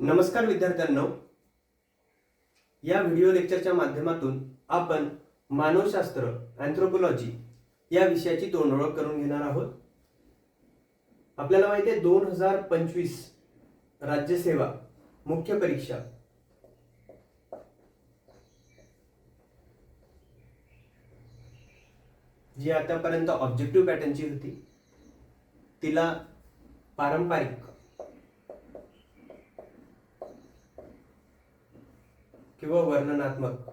नमस्कार विद्यार्थ्यांनो. या व्हिडिओ लेक्चरच्या माध्यमातून आपण मानवशास्त्र अँथ्रोपोलॉजी या विषयाची तोंडओळख करून घेणार आहोत. आपल्याला माहिती आहे दोन हजार पंचवीस राज्यसेवा मुख्य परीक्षा. जी आतापर्यंत ऑब्जेक्टिव्ह पॅटर्नची होती तिला पारंपरिक किंवा वर्णनात्मक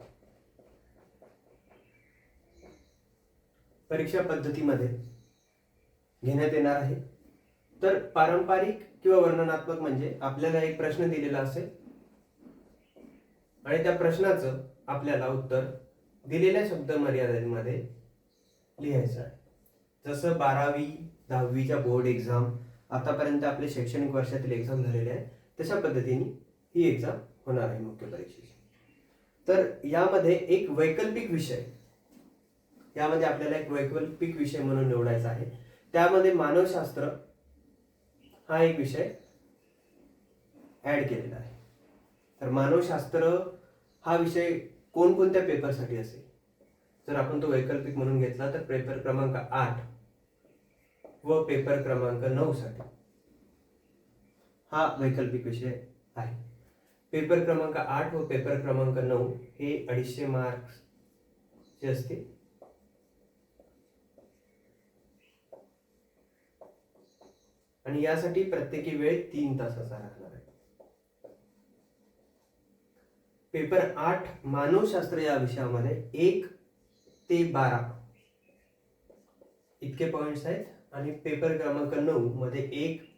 परीक्षा पद्धतीमध्ये घेण्यात येणार आहे. तर पारंपरिक किंवा वर्णनात्मक म्हणजे आपल्याला एक प्रश्न दिलेला असेल आणि त्या प्रश्नाचं आपल्याला उत्तर दिलेल्या शब्द मर्यादेमध्ये लिहायचं आहे. जसं बारावी दहावीच्या बोर्ड एक्झाम आतापर्यंत आपले शैक्षणिक वर्षातील एक्झाम झालेले आहे तशा पद्धतीने ही एक्झाम होणार आहे मुख्य परीक्षेची. तर यामध्ये एक वैकल्पिक विषय. यामध्ये आपल्याला एक वैकल्पिक विषय म्हणून निवडायचा आहे. त्यामध्ये मानवशास्त्र हा एक विषय ऍड केलेला आहे. तर मानवशास्त्र हा विषय कोणकोणत्या पेपरसाठी असेल? जर आपण तो वैकल्पिक म्हणून घेतला तर पेपर क्रमांक आठ व पेपर क्रमांक नऊ साठी हा वैकल्पिक विषय आहे. पेपर क्रमांक आठ व पेपर क्रमांक नऊ हे अडीचशे मार्क्स चे असतील. आणि यासाठी प्रत्येकी वेळ तीन तासाचा राहणार आहे. पेपर आठ मानवशास्त्र या विषयामध्ये एक ते बारा. इतके पॉइंट्स आहेत. आणि पेपर क्रमांक नऊ मध्ये एक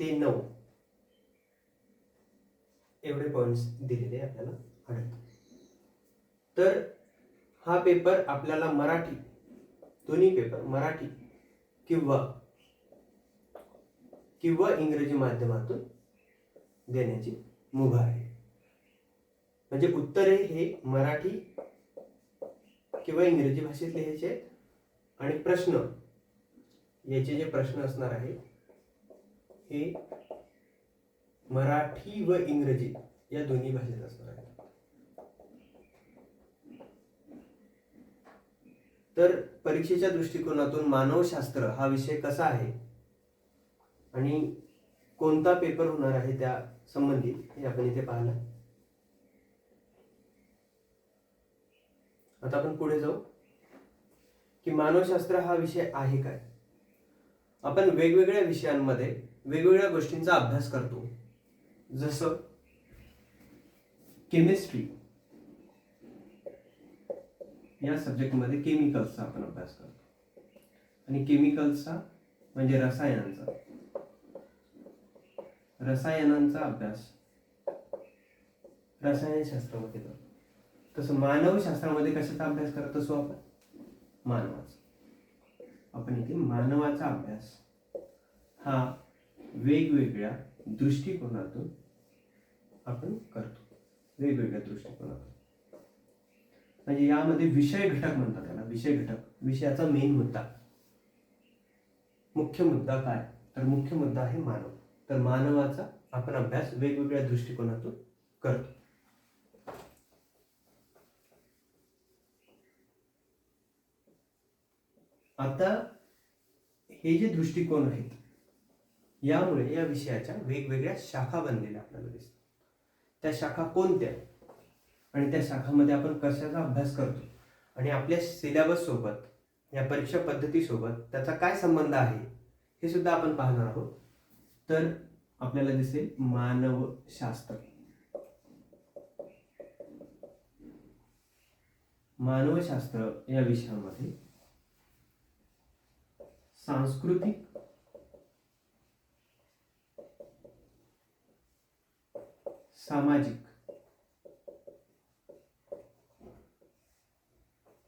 ते नऊ. एवढे पॉईंट्स दिलेले आपल्याला आढळतात. तर हा पेपर आपल्याला मराठी दोन्ही पेपर मराठी किंवा किंवा इंग्रजी माध्यमातून देण्याची मुभा आहे. म्हणजे उत्तरे हे मराठी किंवा इंग्रजी भाषेत लिहायचे आहेत आणि प्रश्न याचे जे प्रश्न असणार आहे हे मराठी व इंग्रजी या दोन्ही भाषेत असणार आहे. तर परीक्षेच्या दृष्टिकोनातून मानवशास्त्र हा विषय कसा आहे? आणि कोणता पेपर होणार आहे त्या संबंधित हे आपण इथे पाहिलं आता आपण पुढे जाऊ. की मानवशास्त्र हा विषय आहे काय? आपण वेगवेगळ्या विषयांमध्ये वेगवेगळ्या गोष्टींचा अभ्यास करतो. जसं केमिस्ट्री या सब्जेक्टमध्ये केमिकल्सचा आपण अभ्यास करतो. आणि केमिकल्सचा म्हणजे रसायनांचा. रसायनांचा अभ्यास रसायनशास्त्रामध्ये करतो. तसं मानवशास्त्रामध्ये कशाचा अभ्यास करत असो आपण? मानवाचा. आपण इथे मानवाचा अभ्यास हा वेगवेगळ्या दृष्टिकोनातून आपण करतो. वेगवेगळ्या दृष्टिकोनातून. म्हणजे यामध्ये विषय घटक म्हणतात त्याला विषय घटक. विषयाचा मेन मुद्दा. मुख्य मुद्दा काय? तर मुख्य मुद्दा आहे मानव. तर मानवाचा आपण अभ्यास वेगवेगळ्या दृष्टिकोनातून करतो. आता हे जे दृष्टिकोन आहेत यामुळे या विषयाच्या वेगवेगळ्या शाखा बनलेल्या आपल्याला दिसतात. त्या शाखा कोणत्या? आणि त्या शाखामध्ये आपण कशाचा अभ्यास करतो? आणि आपल्या सिलेबस सोबत या परीक्षा पद्धतीसोबत त्याचा काय संबंध आहे हे सुद्धा आपण पाहणार आहोत. तर आपल्याला दिसेल मानवशास्त्र. मानवशास्त्र या विषयामध्ये सांस्कृतिक सामाजिक.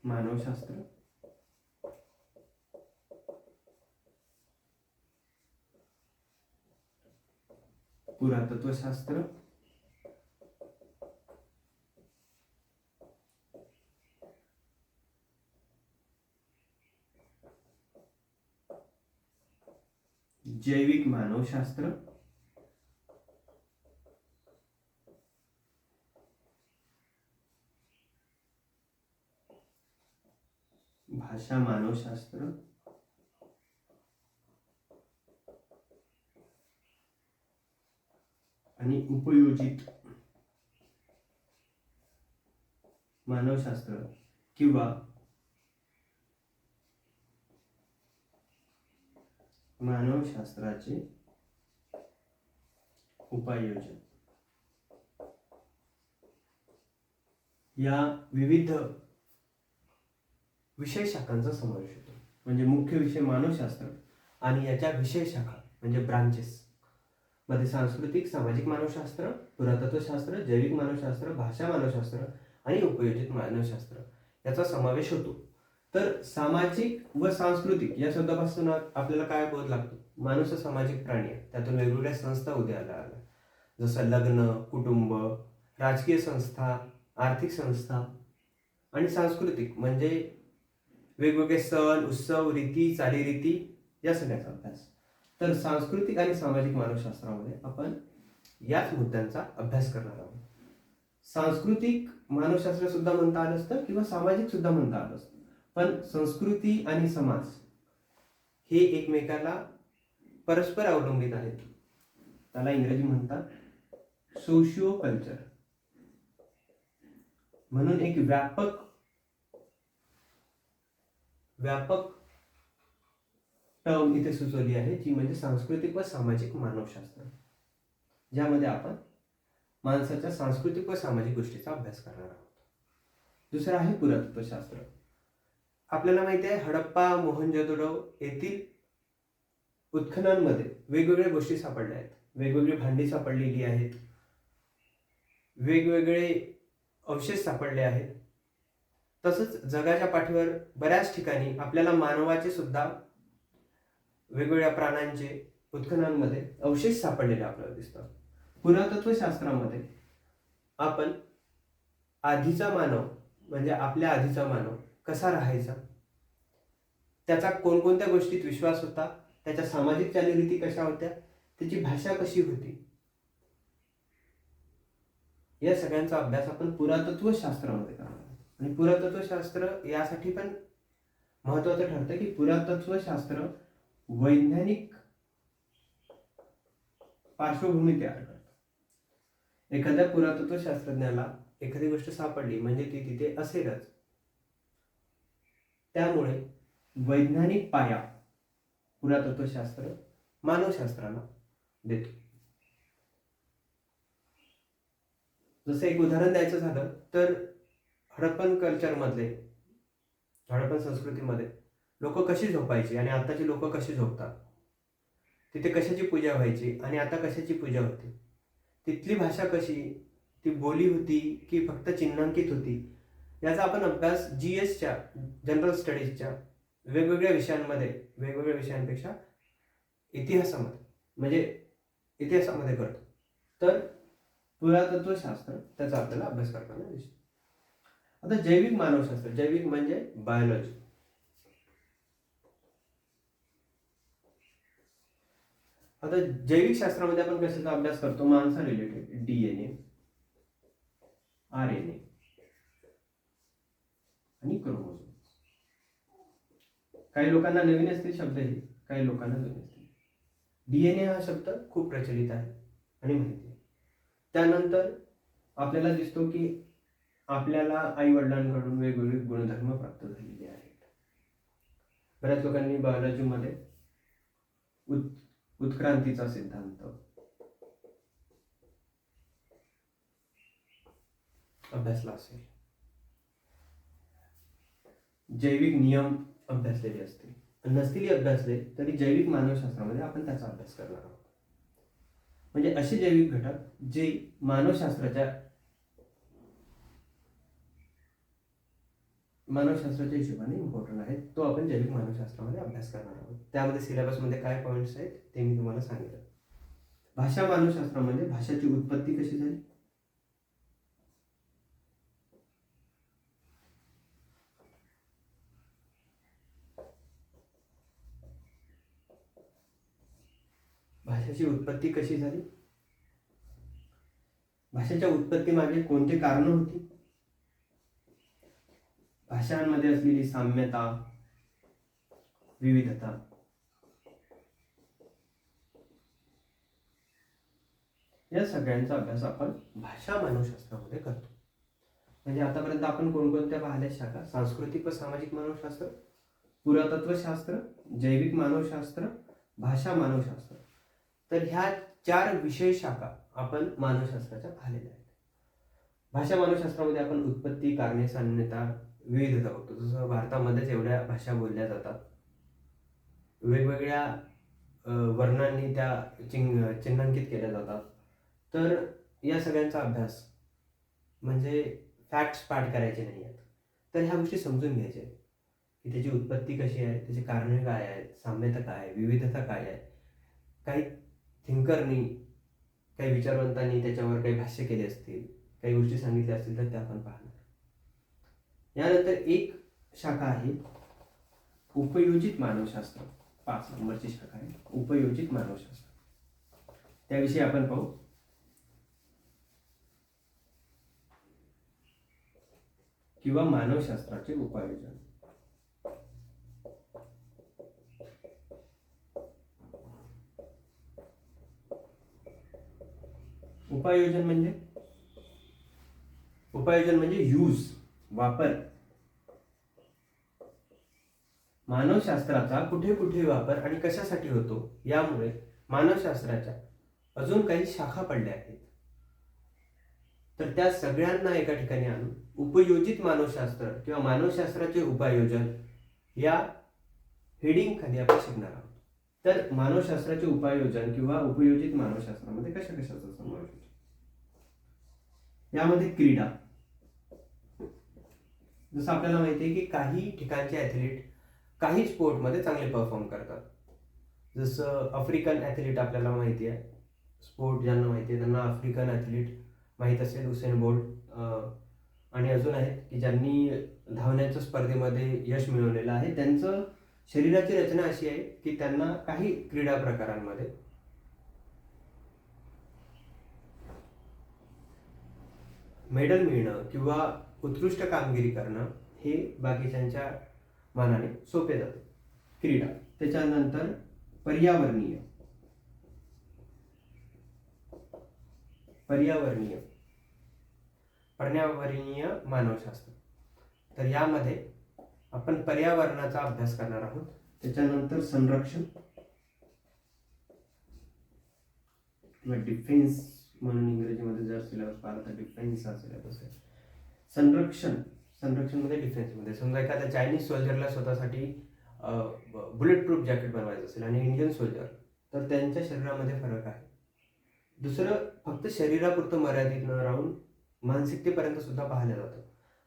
मानवशास्त्र. पुरातत्वशास्त्र. जैविक मानवशास्त्र. भाषा मानवशास्त्र आणि उपयोजित मानवशास्त्र किंवा मानवशास्त्राचे उपाययोजन या विविध विषय शाखांचा समावेश होतो. म्हणजे मुख्य विषय मानवशास्त्र आणि याच्या विषय शाखा म्हणजे ब्रांचेस मध्ये सांस्कृतिक सामाजिक मानवशास्त्र पुरातत्वशास्त्र जैविक मानवशास्त्र भाषा मानवशास्त्र आणि उपयोजित मानवशास्त्र याचा समावेश होतो. तर सामाजिक व सांस्कृतिक या शब्दापासून आपल्याला काय बोध लागतो? माणूस सामाजिक प्राणी आहे. त्यातून वेगवेगळ्या संस्था उदयाला आल्या. जसं लग्न कुटुंब राजकीय संस्था आर्थिक संस्था आणि सांस्कृतिक म्हणजे वेगवेगळे सण उत्सव रीती चालीरीती या सगळ्याचा अभ्यास तर सांस्कृतिक आणि सामाजिक मानवशास्त्रामध्ये आपण याच मुद्द्यांचा अभ्यास करणार आहोत. सांस्कृतिक मानवशास्त्र सुद्धा म्हणता आलं असतं किंवा सामाजिक सुद्धा म्हणता आलं असतं. पण संस्कृती आणि समाज हे एकमेकाला परस्पर अवलंबित आहेत. त्याला इंग्रजी म्हणतात सोशिओ कल्चर म्हणून एक व्यापक व्यापक टर्म इथे सुचवली आहे जी म्हणजे सांस्कृतिक व सामाजिक मानवशास्त्र. ज्यामध्ये आपण माणसाच्या सांस्कृतिक व सामाजिक गोष्टीचा अभ्यास करणार आहोत. दुसरं आहे पुरातत्वशास्त्र. आपल्याला माहिती आहे हडप्पा मोहनजोदडो येथील उत्खननमध्ये वेगवेगळ्या गोष्टी सापडल्या आहेत. वेगवेगळी भांडी सापडलेली आहेत. वेगवेगळे अवशेष सापडले आहेत. तसंच जगाच्या पाठीवर बऱ्याच ठिकाणी आपल्याला मानवाचे सुद्धा वेगवेगळ्या प्राण्यांचे उत्खननांमध्ये अवशेष सापडलेले आपल्याला दिसतात. पुरातत्वशास्त्रामध्ये आपण आधीचा मानव म्हणजे आपल्या आधीचा मानव कसा राहायचा? त्याचा कोणकोणत्या गोष्टीत विश्वास होता? त्याच्या सामाजिक चालीरीती कशा होत्या? त्याची भाषा कशी होती? या सगळ्यांचा अभ्यास आपण पुरातत्वशास्त्रामध्ये करणार आणि पुरातत्वशास्त्र यासाठी पण महत्वाचं ठरतं की पुरातत्वशास्त्र वैज्ञानिक पार्श्वभूमी तयार करतं. एखाद्या पुरातत्वशास्त्रज्ञाला एखादी गोष्ट सापडली म्हणजे ती तिथे असेलच. त्यामुळे वैज्ञानिक पाया पुरातत्वशास्त्र मानवशास्त्राला देतो. जसं एक उदाहरण द्यायचं झालं तर हडप्पन कल्चरमधले हडप्पन संस्कृतीमध्ये लोक कशी झोपायची आणि आताची लोक कशी झोपतात? तिथे कशाची पूजा व्हायची आणि आता कशाची पूजा होती? तिथली भाषा कशी? ती बोली होती की फक्त चिन्हांकित होती? याचा आपण अभ्यास जी एसच्या जनरल स्टडीजच्या वेगवेगळ्या विषयांमध्ये वेगवेगळ्या विषयांपेक्षा इतिहासामध्ये म्हणजे इतिहासामध्ये करतो. तर पुरातत्वशास्त्र त्याचा आपल्याला अभ्यास करताना दिसतो. आता जैविक मानवशास्त्र जैविक म्हणजे बायोलॉजी आता जैविक शास्त्रामध्ये आपण कशाचा अभ्यास करतो? माणसा related DNA R N A आणि क्रोमोझोम काही लोकांना नवीन असतील शब्द हे काही लोकांना जुने असतील. डीएनए हा शब्द खूप प्रचलित आहे आणि माहिती आहे. त्यानंतर आपल्याला दिसतो की आपल्याला आई वडिलांकडून वेगवेगळे गुणधर्म प्राप्त झालेले आहेत. बऱ्याच लोकांनी बायोलॉजीमध्ये उत् उत्क्रांतीचा सिद्धांत. अभ्यासला असेल. जैविक नियम अभ्यासलेले असतील. नसतील अभ्यासले तरी जैविक मानवशास्त्रामध्ये आपण त्याचा अभ्यास करणार आहोत. म्हणजे असे जैविक घटक जे मानवशास्त्राच्या मानवशास्त्राच्या हिशोबाने इम्पॉर्टंट आहे. तो आपण जैविक मानवशास्त्रामध्ये अभ्यास करणार आहोत. त्यामध्ये सिलेबसमध्ये काय पॉईंट्स आहेत ते मी तुम्हाला सांगितलं. भाषा मानवशास्त्रामध्ये भाषेची उत्पत्ती कशी झाली? भाषेची उत्पत्ती कशी झाली? भाषेच्या उत्पत्ती मागे कारण होती? भाषांमध्ये असलेली साम्यता विविधता. या सगळ्यांचा अभ्यास आपण भाषा मानवशास्त्रामध्ये करतो. म्हणजे आतापर्यंत आपण कोणकोणत्या पाहिल्या शाखा? सांस्कृतिक व सामाजिक मानवशास्त्र पुरातत्वशास्त्र जैविक मानवशास्त्र भाषा मानवशास्त्र. तर ह्या चार विषय शाखा आपण मानवशास्त्राच्या पाहिलेल्या आहेत. भाषा मानवशास्त्रामध्ये आपण उत्पत्ती कारणे सान्यता विविधता बघतो जसं भारतामध्येच एवढ्या भाषा बोलल्या जातात. वेगवेगळ्या वर्णांनी त्या चिंग चिन्हांकित केल्या जातात. तर या सगळ्यांचा अभ्यास म्हणजे फॅक्ट्स पाठ करायचे नाही आहेत. तर ह्या गोष्टी समजून घ्यायच्या की त्याची उत्पत्ती कशी आहे त्याची कारणे काय आहेत साम्यता काय आहे विविधता काय आहे. काही थिंकरनी काही विचारवंतांनी त्याच्यावर काही भाष्य केले असतील काही गोष्टी सांगितल्या असतील तर त्या आपण पाहणार. यानंतर एक शाखा आहे. उपयोजित मानवशास्त्र. पाच नंबरची शाखा आहे. उपयोजित मानवशास्त्र. त्याविषयी आपण पाहू. किंवा मानवशास्त्राचे उपायोजन. उपायोजन म्हणजे? उपायोजन म्हणजे यूज वापर. मानवशास्त्राचा कुठे कुठे वापर आणि कशासाठी होतो यामुळे मानवशास्त्राच्या अजून काही शाखा पडल्या आहेत. तर त्या सगळ्यांना एका ठिकाणी आणून उपयोजित मानवशास्त्र किंवा मानवशास्त्राचे उपायोजन या हेडिंग खाली आपण शिकणार आहोत. तर मानवशास्त्राचे उपायोजन किंवा उपयोजित मानवशास्त्रामध्ये कशा कशाचा समावेश होतो? यामध्ये क्रीडा. जसं आपल्याला माहिती आहे की काही ठिकाणचे ॲथलीट काही स्पोर्टमध्ये चांगले परफॉर्म करतात. जसं आफ्रिकन ॲथलीट आपल्याला माहिती आहे. स्पोर्ट ज्यांना माहिती आहे त्यांना आफ्रिकन ॲथलीट माहीत असेल हुसेन बोल्ट आणि अजून आहेत की ज्यांनी धावण्याच्या स्पर्धेमध्ये यश मिळवलेलं आहे. त्यांचं शरीराची रचना अशी आहे की त्यांना काही क्रीडा प्रकारांमध्ये मेडल मिळणं किंवा उत्कृष्ट कामगिरी करणं हे बाकीच्यांच्या मानाने सोपे जाते. क्रीडा. त्याच्यानंतर पर्यावरणीय. पर्यावरणीय. पर्यावरणीय मानवशास्त्र. तर यामध्ये आपण पर्यावरणाचा अभ्यास करणार आहोत. त्याच्यानंतर संरक्षण. किंवा डिफेन्स म्हणून इंग्रजीमध्ये जर सिलेबस पाहिला तर डिफेन्सचा सिलेबस आहे. संरक्षण संरक्षणमध्ये डिफेन्समध्ये समजा एखाद्या चायनीज सोल्जरला स्वतःसाठी बुलेट प्रूफ जॅकेट बनवायचं असेल आणि इंडियन सोल्जर तर त्यांच्या शरीरामध्ये फरक आहे. दुसरं फक्त शरीरापुरतं मर्यादित न राहून मानसिकतेपर्यंत सुद्धा पाहिलं जातं.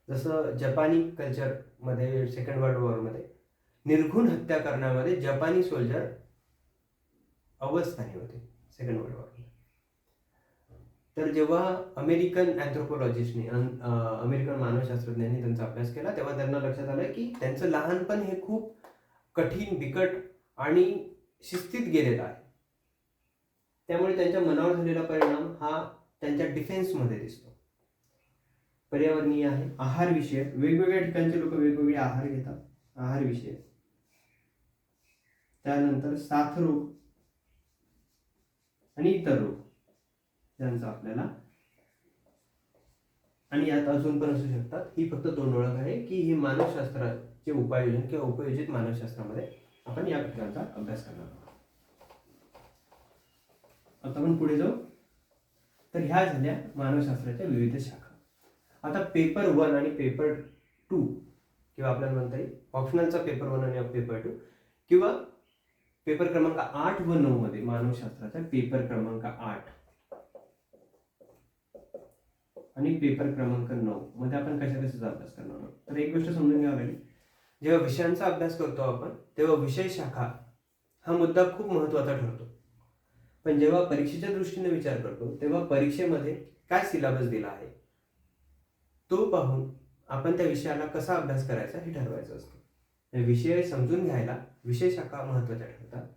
जसं जपानी कल्चरमध्ये सेकंड वर्ल्ड वॉरमध्ये निर्घुण हत्या करण्यामध्ये जपानी सोल्जर अवस्थानी होते सेकंड वर्ल्ड वॉरमध्ये तर जेव्हा अमेरिकन अँथ्रोपोलॉजिस्टने अमेरिकन मानवशास्त्रज्ञांनी त्यांचा अभ्यास केला तेव्हा त्यांना लक्षात आलं की त्यांचं लहानपण हे खूप कठीण बिकट आणि शिस्तीत गेलेलं आहे. त्यामुळे त्यांच्या मनावर झालेला परिणाम हा त्यांच्या डिफेन्समध्ये दिसतो. पर्यावरणीय आहे. आहार विषय वेगवेगळ्या ठिकाणचे लोक वेगवेगळे आहार घेतात. आहार विषय त्यानंतर साथरोग आणि इतर रोग. त्यांचा आपल्याला. आणि यात अजून पण असू शकतात. ही फक्त दोन ओळख आहे की हे मानवशास्त्राचे उपायोजन किंवा उपयोजित मानवशास्त्रामध्ये आपण या घटकांचा अभ्यास करणार आहोत. आता आपण पुढे जाऊ. तर ह्या झाल्या मानवशास्त्राच्या विविध शाखा. आता पेपर वन आणि पेपर टू किंवा आपल्याला म्हणता येईल ऑप्शनलचा पेपर वन आणि पेपर टू किंवा पेपर क्रमांक आठ व नऊ मध्ये मानवशास्त्राचा पेपर क्रमांक आठ आणि पेपर क्रमांक नऊ मध्ये आपण कशा कशाचा अभ्यास करणार आहोत? तर एक गोष्ट समजून घ्यावी लागेल. जेव्हा विषयांचा अभ्यास करतो आपण तेव्हा विषय शाखा हा मुद्दा खूप महत्त्वाचा ठरतो. पण जेव्हा परीक्षेच्या दृष्टीने विचार करतो तेव्हा परीक्षेमध्ये काय सिलेबस दिला आहे? तो पाहून आपण त्या विषयाला कसा अभ्यास करायचा हे ठरवायचं असतं. विषय समजून घ्यायला विषय शाखा महत्त्वाच्या ठरतात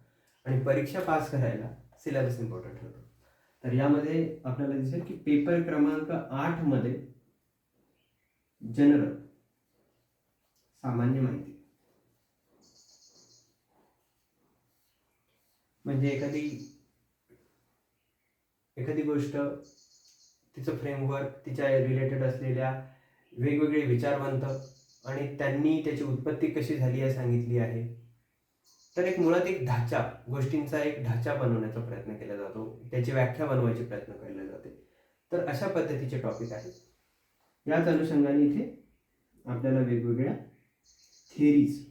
आणि परीक्षा पास करायला सिलेबस इम्पॉर्टंट ठरतो. तर यामध्ये आपल्याला दिसेल की पेपर क्रमांक आठमध्ये जनरल सामान्य माहिती. म्हणजे एखादी एखादी गोष्ट तिचं फ्रेमवर्क तिच्या रिलेटेड असलेल्या वेगवेगळे विचारवंत आणि त्यांनी त्याची उत्पत्ती कशी झाली आहे सांगितली आहे. तर एक मुळात एक ढाचा गोष्टींचा एक ढाचा बनवण्याचा प्रयत्न केला जातो. त्याची व्याख्या बनवायचे प्रयत्न केले जाते. तर अशा पद्धतीचे टॉपिक आहेत. याच अनुषंगाने इथे आपल्याला वेगवेगळ्या थेरीज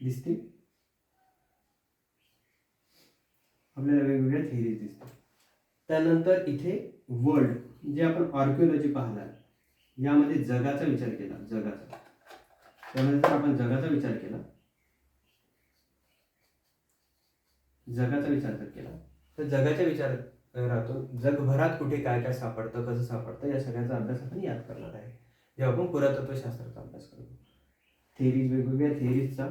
दिसतील. आपल्याला वेगवेगळ्या थेरीज दिसतील. त्यानंतर इथे वर्ल्ड जे आपण ऑर्किओलॉजी पाहणार यामध्ये जगाचा विचार केला जगाचा. त्यामुळे जर आपण जगाचा विचार केला जगाचा विचार जर केला तर जगाच्या राहतो जगभरात कुठे काय काय सापडतं कसं सापडतं या सगळ्याचा अभ्यास आपण याद करणार आहे. जेव्हा आपण पुरातत्वशास्त्राचा अभ्यास करतो. थेरीज वेगवेगळ्या थेरीजचा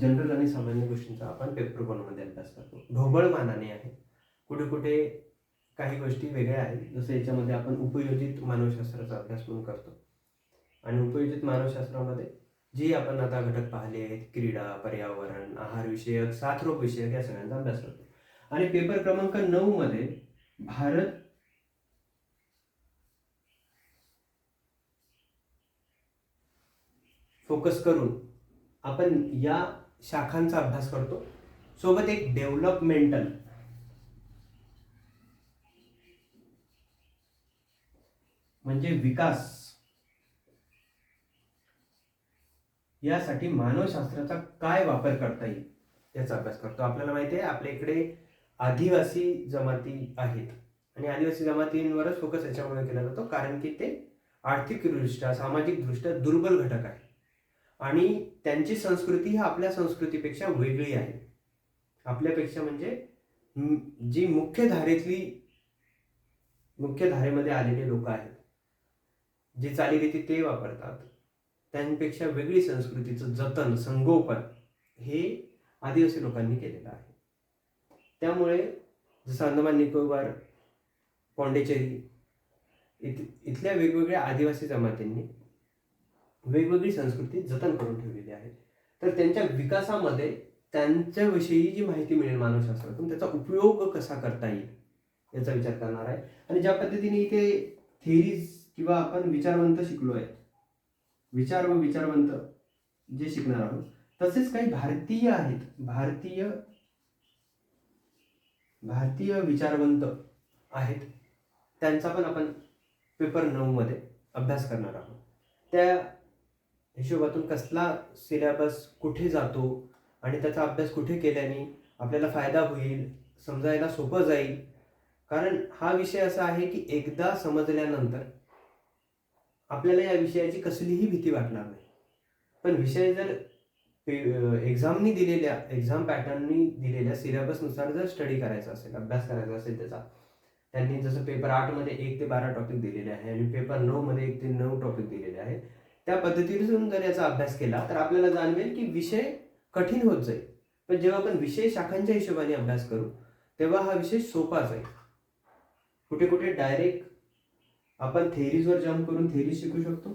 जनरल आणि सामान्य गोष्टींचा आपण पेपरमध्ये अभ्यास करतो. ढोबळ मानाने आहे. कुठे कुठे काही गोष्टी वेगळ्या आहेत. जसं याच्यामध्ये आपण उपयोजित मानवशास्त्राचा अभ्यास म्हणून करतो. आणि उपयोजित मानवशास्त्रामध्ये जी आपण आता घटक पाहिले आहेत क्रीडा पर्यावरण आहारविषयक साथरोग विषयक या सगळ्यांचा अभ्यास करतो आणि पेपर क्रमांक नऊ मध्ये भारत फोकस करून आपण या शाखांचा अभ्यास करतो. सोबत एक डेव्हलपमेंटल म्हणजे विकास यासाठी मानवशास्त्राचा काय वापर करता येईल याचा अभ्यास करतो. आपल्याला माहिती आहे आपल्या इकडे आदिवासी जमाती आहेत. आणि आदिवासी जमातींवरच फोकस याच्यामुळे केला जातो कारण की ते आर्थिकदृष्ट्या सामाजिकदृष्ट्या दुर्बल घटक आहे आणि त्यांची संस्कृती ही आपल्या संस्कृतीपेक्षा वेगळी आहे. आपल्यापेक्षा म्हणजे जी मुख्य धारेतली मुख्य धारेमध्ये आलेले लोक आहेत जे चालीरीती ते वापरतात. त्यांपेक्षा वेगळी संस्कृतीचं जतन संगोपन हे आदिवासी लोकांनी केलेलं आहे. त्यामुळे जसं अंदमान निकोबार पॉंडेचेरी इथ इथल्या वेगवेगळ्या आदिवासी जमातींनी वेगवेगळी संस्कृती जतन करून ठेवलेली आहे. तर त्यांच्या विकासामध्ये त्यांच्याविषयी जी माहिती मिळेल मानवशास्त्रातून त्याचा उपयोग कसा करता येईल याचा विचार करणार आहे. आणि ज्या पद्धतीने इथे थेरीज किंवा आपण विचारवंत शिकलो आहे विचार व विचारवंत जे शिकणार आहोत. तसेच काही भारतीय आहेत. भारतीय भारतीय विचारवंत आहेत. त्यांचा पण आपण पेपर नऊमध्ये अभ्यास करणार आहोत. त्या हिशोबातून कसला सिलेबस कुठे जातो आणि त्याचा अभ्यास कुठे केल्याने आपल्याला फायदा होईल समजायला सोपं जाईल. कारण हा विषय असा आहे की एकदा समजल्यानंतर आपल्याला या विषयाची कसलीही भीती वाटणार नाही. पण विषय जर एक्झामनी दिलेल्या एक्झाम पॅटर्ननी दिलेल्या सिलेबसनुसार जर स्टडी करायचा असेल अभ्यास करायचा असेल त्याचा त्यांनी जसं पेपर आठमध्ये एक ते बारा टॉपिक दिलेले आहे आणि पेपर नऊमध्ये एक ते नऊ टॉपिक दिलेले आहे त्या पद्धतीने जर याचा अभ्यास केला तर आपल्याला जाणवेल की विषय कठीण होत जाईल. पण जेव्हा आपण विषय शाखांच्या हिशोबाने अभ्यास करू तेव्हा हा विषय सोपा जाईल. कुठे कुठे डायरेक्ट आपण थेरीजवर जम्प करून थेरी शिकू शकतो.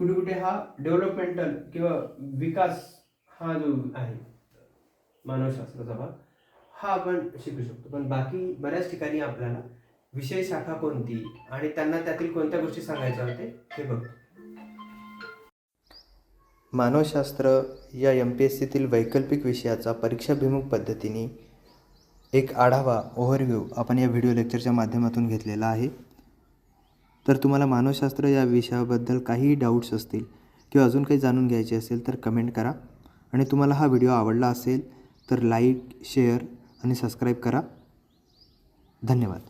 कुठे कुठे हा डेव्हलपमेंटल किंवा विकास हा जो आहे मानवशास्त्राचा भाग हा आपण शिकू शकतो. पण बाकी बऱ्याच ठिकाणी आपल्याला विषय शाखा कोणती आणि त्यांना त्यातील कोणत्या गोष्टी सांगायच्या होते हे बघतो मानवशास्त्र या एम पी एस सीतील वैकल्पिक विषयाचा परीक्षाभिमुख पद्धतीने एक आढावा ओव्हरव्ह्यू आपण या व्हिडिओ लेक्चरच्या माध्यमातून घेतलेला आहे. तर तुम्हाला मानवशास्त्र या विषयाबद्दल काहीही डाऊट्स असतील किंवा अजून काही जाणून घ्यायचे असेल तर कमेंट करा. आणि तुम्हाला हा व्हिडिओ आवडला असेल तर लाईक शेअर आणि सबस्क्राईब करा. धन्यवाद.